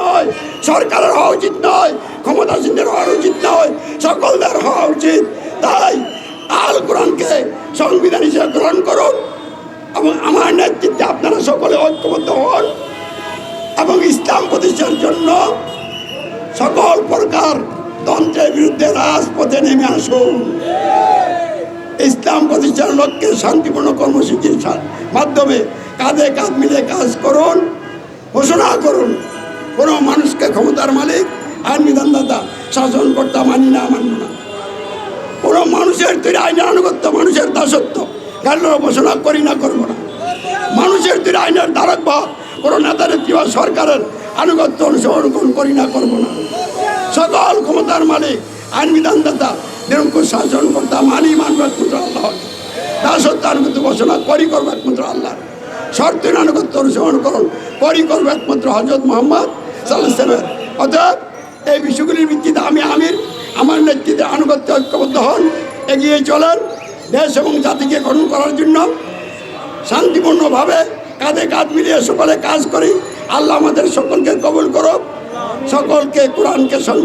নয়। সরকারের হওয়া উচিত নয়, ক্ষমতাসীনদের হওয়া উচিত নয়, সকলদের হওয়া উচিত। তাই আল কোরআনকে সংবিধান হিসেবে গ্রহণ করুন এবং আমার নেতৃত্বে আপনারা সকলে ঐক্যবদ্ধ হন এবং ইসলাম প্রতিষ্ঠার জন্য সকল প্রকার তন্ত্রের বিরুদ্ধে রাজপথে নেমে আসুন। ইসলাম প্রতিষ্ঠার লক্ষ্যে শান্তিপূর্ণ কর্মসূচির মাধ্যমে কাঁধে কাঁধ মিলে কাজ করুন, ঘোষণা করুন কোনো মানুষকে ক্ষমতার মালিক, আইন বিধানদাতা শাসন কর্তা মানি না মান্য না। কোনো মানুষের তৈরি আইনের আনুগত্য মানুষের দাসত্ব গাড়ির ঘোষণা করি না, করব না। মানুষের তৈরি আইনের ধারক বা কোনো নেতা নেত্রী বা সরকারের আনুগত্য অনুসরণ করি না, করব না। সকল ক্ষমতার মালিক, আইন বিধানদাতা নিরঙ্কুশ শাসন কর্তা মানি মানব একমাত্র আল্লাহ। দাসত্ব আনুগত্য ঘোষণা করি করব একমাত্র আল্লাহ। শর্তের আনুগত্য অনুসরণ করুন, করি করব একমাত্র হজরত মোহাম্মদ সাল্লামের অতএব এই বিষয়গুলির ভিত্তিতে আমি আমির, আমার নেতৃত্বে আনুগত্য ঐক্যবদ্ধ হন, এগিয়ে চলেন। দেশ এবং জাতিকে গঠন করার জন্য শান্তিপূর্ণভাবে কাঁধে কাঁধ মিলিয়ে সকলে কাজ করি। আল্লাহ আমাদের সকলকে কবুল করো সকলকে কোরআনকে সঙ্গে